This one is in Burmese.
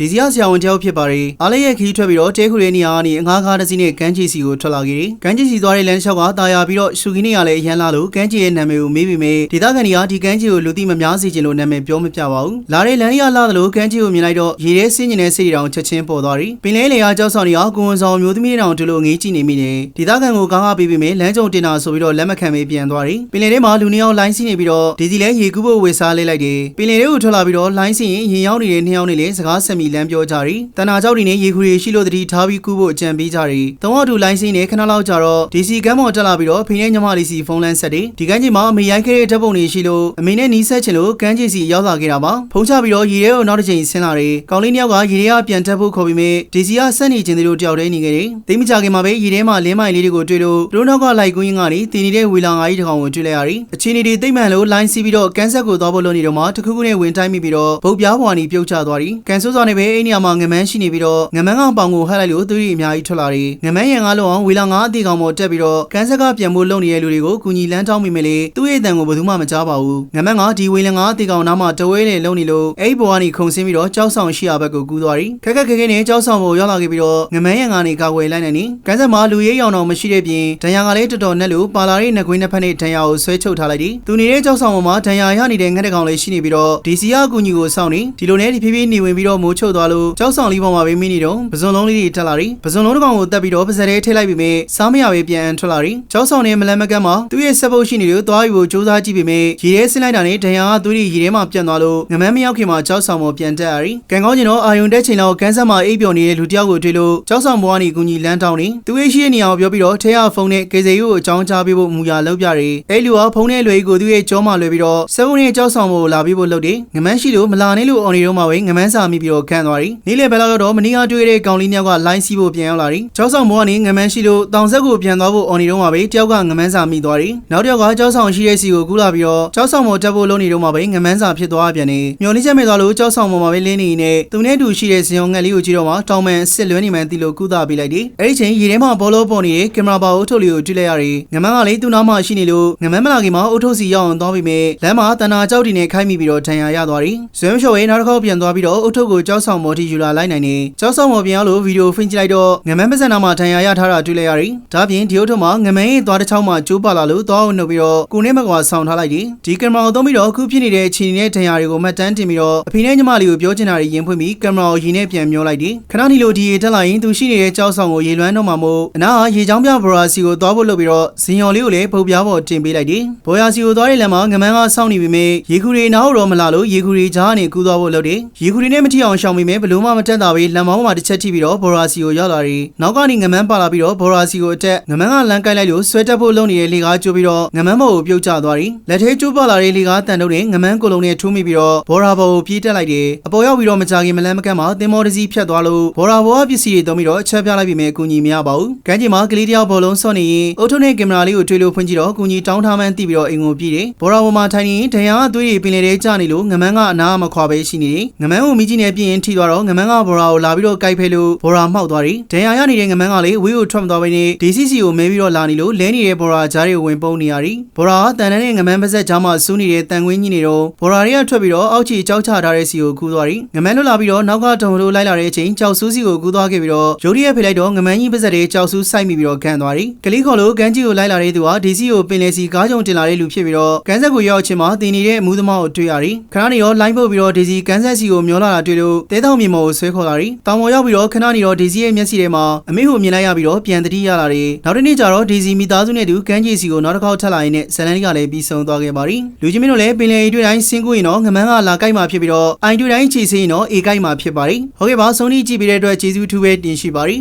ဒီစီယာဆရာဝန်တယောက်ဖြစ်ပါတယ်အားလည်းရဲ့ခီးထွက်ပြီးတော့တဲခုလေးနေရာကနေအငားကားတစ်စီးနဲ့ကန်းချီစီကိုထွက်လာခဲ့တယ်ကန်းချီစီသွားတဲ့လမ်းလျှောက်ကတာယာပြီးတော့ရှူကင်းနေရလဲအရန်လာလို့ကန်းချီရဲ့နာမည်ကိုမေးပြီးမယ်ဒေသခံတွေကဒီကန်းချီကိုလူသိမများစေချင်လို့နာမည်ပြောမပြပါဘူးလာတဲ့လမ်းရလာသလိုကန်းချီကိုမြင်လိုက်တော့ရေထဲဆင်းကျင်တဲ့စိတ်တွေတောင်ချက်ချင်းပေါ်သွားတယ်ပင်လဲလေအားကြောက်ဆောင်နေအောင်ကိုဝန်ဆောင်မျိုးသမီးတွေတောင်ဒီလိုငေးကြည့်နေမိတယ်ဒေသခံကိုကားကားပေးပြီးမယ်လမ်းကြုံတင်တာဆိုပြီးတော့လက်မခံမေးပြန်သွားတယ်ပင်လေထဲမှာလူနှစ်ယောက်လိုင်းစီးနေပြီးတော့ဒီစီလဲရေကူးဖို့ဝေစားလေးလိုက်တယ်ပင်လေထဲကိုထွက်လာပြီးတော့လိုင်းစီးရင်ရင်ရောက်နေတဲ့နှစ်ယောက်နဲ့လည်းစကားဆက်မိလမ်းပြောကြတယ်တနာကြောက်တွေနဲ့ရေခူတွေရှိလို့တတိထားပြီးကူးဖို့အကြံပေးကြတယ်သုံးအောင်တူလိုင်းစီးနဲ့ခဏလောက်ကြာတော့ဒီစီကမ်းပေါ်တက်လာပြီးတော့ဖိနေညီမလေးစီဖုန်းလန်းဆက်တယ်ဒီကမ်းကြီးမှာအမေရိုက်ခဲ့တဲ့ဓာတ်ပုံတွေရှိလို့အမေနဲ့နီးဆက်ချင်လို့ကမ်းကြီးစီရောက်လာခဲ့တာပါဖုန်းချပြီးတော့ရေထဲကိုနောက်တစ်ချိန်ဆင်းလာတယ်ကောင်းလေးနှစ်ယောက်ကရေထဲကပြန်တက်ဖို့ခေါ်ပြီးမြဲဒီစီကဆက်နေခြင်းတို့တယောက်တည်းနေခဲ့တယ်သိမကြခင်မှာပဲရေထဲမှာလင်းမိုင်လေးတွေကိုတွေ့လို့တို့နောက်ကလိုက်ကွင်းကနေတည်နေတဲ့ဝီလာငါကြီးတစ်ကောင်ကိုတွေ့လိုက်ရတယ်အခြေအနေတွေသိမ့်မှန်လို့လိုင်းစီးပြီးတော့ကန်ဆက်ကိုသွားဖို့လုပ်နေတော့မှတခုခုနဲ့ဝင်တိုင်းမိပြီးတော့ဗုတ်ပြားပွားနီပြုတ်ချသွားတယ်ကန်ဆိုးစွာနဲ့ပဲအဲ့နေရာမှာငမန်းရှိနေပြီးတော့ငမန်းကောင်ပေါင်ကိုဟတ်လိုက်လို့သူတွေအများကြီးထွက်လာတယ်ငမန်းရံကားလုံးအောင်ဝီလာငါအသေးကောင်ပေါ်တက်ပြီးတော့ကန်ဆက်ကပြန်ဖို့လုပ်နေတဲ့လူတွေကိုကူညီလန်းတောင်းမိမယ်လေသူ့ရဲ့အတန်ကိုဘယ်သူမှမကြားပါဘူးငမန်းကဒီဝီလာငါအသေးကောင်နားမှာတဝဲနဲ့လုံနေလို့အဲ့ဘောကနေခုန်ဆင်းပြီးတော့ကြောက်ဆောင်ရှိရဘက်ကိုကူးသွားတယ်ခက်ခက်ခဲခဲနဲ့ကြောက်ဆောင်ပေါ်ရောက်လာခဲ့ပြီးတော့ငမန်းရံကနေကာကွယ်လိုက်နိုင်နေကန်ဆက်မှာလူရေးရောင်တော်မရှိတဲ့ပြင်ဒဏ်ရာကလည်းတော်တော်နဲ့လို့ပါလာတဲ့နှကွင်းနှစ်ဖက်နဲ့ဒဏ်ရာကိုဆွဲချုပ်ထားလိုက်တယ်သူနေတဲ့ကြောက်ဆောင်ပေါ်မှာဒဏ်ရာရနေတဲ့ငှက်တကောင်လေးရှိနေပြီးတော့ဒီစီယာကူညီကိုစောင့်နေဒီလိုနဲ့ဒီဖြည်းဖြည်းနေဝင်ပြီးတော့မိုးချုပ်သွားလို့ကြောက်ဆောင်လေးပေါ်မှာပဲမိနေတော့ပဇွန်လုံးလေးတွေတက်လာတယ်ပဇွန်လုံးတစ်ကောင်ကိုတက်ပြီးတော့ပါဇက်ထဲထည့်လိုက်ပြီးမြဲစားမရပဲပြန်ထွက်လာတယ်ကြောက်ဆောင်နဲ့မလန်မကန်းမှာသူ့ရဲ့ဆက်ပုတ်ရှိနေလို့သွားယူဖို့စူးစမ်းကြည့်ပြီးမြဲရေထဲဆင်းလိုက်တာနဲ့ဒဏ်ရာကသူ့ရဲ့ရေထဲမှာပြန့်သွားလို့ငမန်းမရောက်ခင်မှာကြောက်ဆောင်ပေါ်ပြန်တက်ရတယ်ကံကောင်းကျင်တော့အာယုန်တက်ချိန်လောက်ကန်းဆက်မှာအိပ်ပျော်နေတဲ့လူတစ်ယောက်ကိုတွေ့လို့ကြောက်ဆောင်ပေါ်ကနေကူညီလန်းတောင်းနေသူ့ရဲ့ရှိတဲ့နေရာကိုပြောပြီးတော့ထဲရဖုန်းနဲ့ကေစေယူကိုအကြောင်းကြားပေးဖို့မူရလောက်ပြတယ်အဲ့လူကဖုန်းနဲ့လွယ်ကိုသူ့ရဲ့ကြောမှာလွယ်ပြီးတော့စက်ဖုန်းနဲ့ကြောက်ဆောင်ပေါ်လာပြီးဖို့လုပ်တယ်ငမန်းရှိလို့မလာနဲ့လို့အော်နေတော့မှပဲငမန်းစာမိပြီးတော့ခံသွားတယ်နေ့လယ်ဘက်လောက်တော့မနီးအားတွေ့တဲ့ကောင်လေးနှစ်ယောက်ကလိုင်းစီးဖို့ပြန်ရောက်လာတယ်ကြောက်ဆောင်ပေါ်ကနေငမန်းရှိလို့တောင်ဆက်ကိုပြန်သွားဖို့အော်နေတော့မှပဲတယောက်ကငမန်းစာမိသွားတယ်နောက်တစ်ယောက်ကကြောက်ဆောင်ရှိတဲ့စီကိုကူးလာပြီးတော့ကြောက်ဆောင်ပေါ်တက်ဖို့လုပ်နေတော့မှပဲငမန်းစာဖြစ်သွားပြန်နေမျော်လင့်ချက်မဲ့သွားလို့ကြောက်ဆောင်ပေါ်မှာပဲလင်းနေနေသူနဲ့တူရှိတဲ့ဇင်ုံငက်လေးကိုကြည့်တော့မှတောင်မန်စစ်လွန်းနေမှန်တီလို့ကူးသားပေးလိုက်တယ်အဲ့ဒီချိန်ရေထဲမှာဘောလုံးပေါ်နေတဲ့ကင်မရာပါအုပ်ထုတ်လေးကိုတွေ့လိုက်ရတယ်ငမန်းကလည်းသူ့နားမှာရှိနေလို့ငမန်းမလာခင်မှာအုပ်ထုတ်စီရောက်အောင်သွားပြီးမြဲလမ်းမှာတနာကြောက်တီနဲ့ခိုင်းမိပြီးတော့ထန်ရရသွားတယ်ဇွဲမလျှော်ရဲ့နောက်တစ်ခေါက်ပြန်သွားပြီးတော့အုပ်ထုတ်ကိုကြောက်ဆောင်မော်တီယူလာလိုက်နိုင်နေကြောက်ဆောင်မော်ပြန်အောင်လို့ဗီဒီယိုဖိန့်ကြည့်လိုက်တော့ငမန်းပါစံနာမှာထန်ရရထားတာတွေ့လိုက်ရတယ်ဒါပြင်ဒီအုပ်ထုတ်မှာငမန်းရဲ့သွားတစ်ချောင်းမှာကျိုးပါလာလို့သွားအောင်နှုတ်ပြီးတော့ကိုနဲ့မကွာဆောင်ထားလိုက်တယ်ဒီကင်မရာကိုသုံးပြီးတော့အခုဖြစ်နေတဲ့ခြေနဲ့ထန်ရတွေကိုမှတ်တမ်းတင်ပြီးတော့အဖေနဲ့ညီမလေးကိုပြောချင်တာတွေရင်ဖွင့်ပြီးကင်မရာကိုရင်းနဲ့ပြန်မျောလိုက်တယ်ခဏနေလို့ဒီရေတက်လာရင်သူရှိနေတဲ့ကြောက်ဆောင်ကိုရေလွှမ်းတော့မှမို့အနာကရေချောင်းပြဘရာစီကိုသွားဖို့လုပ်ပြီးတော့ဇင်ယော်လေးကိုလည်းပုတ်ပြားပေါ်တင်ပေးလိုက်တယ်ဘော်ယာစီကိုသွားတဲ့လမ်းမှာငမန်းကစောင့်နေပြီမေရေခူတွေနောက်တော့မလာလို့ရေခူတွေကြားကနေကူးသွားဖို့လုပ်တယ်ရေခူတွေနဲ့မထီအောင်ရှောင်မိမယ်ဘလို့မှမတက်တာပဲလမ်းမောင်းမှာတစ်ချက်ထိပြီးတော့ဘော်ရာစီကိုရောက်လာတယ်နောက်ကနေငမန်းပါလာပြီးတော့ဘော်ရာစီကိုအတက်ငမန်းကလမ်းကိုက်လိုက်လို့ဆွဲတက်ဖို့လုပ်နေတဲ့လေကားကျိုးပြီးတော့ငမန်းဘော်ကိုပြုတ်ကျသွားတယ်လက်ထဲကျိုးပါလာတဲ့လေကားတန်တုပ်နဲ့ငမန်းကိုလုံးနဲ့ထိုးမိပြီးတော့ဘော်ရာဘော်ကိုပြေးတက်လိုက်တယ်အပေါ်ရောက်ပြီးတော့မကြခင်မလန်းမကန်းမှာတင်မောတစီဖြတ်သွားလို့ဘော်ရာဘော်ကပစ္စည်းတွေသုံးပြီးတော့အချက်ပြလိုက်ပြီးမယ်ကူညီမရပါဘူးကမ်းခြေမှာကလေးတယောက်ဘောလုံးဆော့နေရင်အုတ်ထုံးနဲ့ကင်မရာလေးကိုတွေ့လို့ဖွင့်ကြည့်တော့ကူညီတောင်းထားမှန်းသိပြီးတော့အိမ်ကိုပြေးတယ်ဘော်ရာဘော်မှာထိုင်နေရင်ဒဏ်ရာကသွေးတွေပင်လေထဲကျနေလို့ငမန်းကအနားမခွာပဲရှိနေတယ်ငမန်းကိုမိကြီးနဲ့ပြင်းရင်ထိသွားတော့ငမန်းကဘော်ရာကိုလာပြီးတော့ကြိုက်ဖဲလို့ဘော်ရာမှောက်သွားတယ်ဒဏ်ရာရနေတဲ့ငမန်းကလည်းဝေးကိုထွက်မသွားဘဲနဲ့ DCC ကိုမဲပြီးတော့လာနေလို့လဲနေတဲ့ဘော်ရာကြားတွေကိုဝင်ပုန်းနေရတယ်ဘော်ရာကတန်တဲ့ငမန်းပါဇက်ကြားမှာစူးနေတဲ့တန်ကွင်းကြီးနေတော့ဘော်ရာတွေကထွက်ပြီးတော့အောက်ချီကြောက်ချထားတဲ့စီကိုကူးသွားတယ်ငမန်းလွတ်လာပြီးတော့နောက်ကတုံလို့လိုက်လာတဲ့အချိန်ကြောက်ဆူးစီကိုကူးသွားခဲ့ပြီးတော့ရုတ်တရက်ဖိလိုက်တော့ငမန်းကြီးပါဇက်တွေကြောက်ဆူးစိုက်မိပြီးတော့ခံသွားတယ်ကလေးခေါ်လို့ကန်းကြီးကိုလိုက်လာတဲ့သူက DC ကိုပင်လေစီကားကြုံတင်လာတဲ့လူဖြစ်ပြီးတော့ကန်းဆက်ကိုရောက်ချင်းမှာတင်နေတဲ့အမှုသမားကိုတွေ့ရတယ်ခဏနေတော့လိုင်းပုတ်ပြီးတော့ DC ကန်းဆက်စီကိုမျောလာတာတွေ့လို့တဲတောင်မြေမော်ကိုဆွဲခေါ်လာတယ်တောင်ပေါ်ရောက်ပြီးတော့ခဏနေတော့ DC ရဲ့မျက်စိထဲမှာအမေကိုမြင်လိုက်ရပြီးတော့ပြန်တတိရလာတယ်နောက်တစ်နေ့ကျတော့ DC မိသားစုနဲ့တူကန်းကြီးစီကိုနောက်တစ်ခေါက်ထပ်လာရင်နဲ့ဇလန်လေးကလည်းပြီးဆုံးသွားခဲ့ပါပြီလူချင်းမင်းတို့လည်းပင်လေတွေ့တိုင်းဆင်းကူရင်တော့ငမန်းကလာကိုက်မှာဖြစ်ပြီးတော့အိုင်တွေ့တိုင်းခြေစင်းရင်တော့အေကိုက်မှာဖြစ်ပါပြီဟုတ်ကဲ့ပါဆုံးဖြတ်ကြည့်ပြီးတဲ့အတွက်ကျေးဇူးထူးပဲတင်ရှိပါပြီ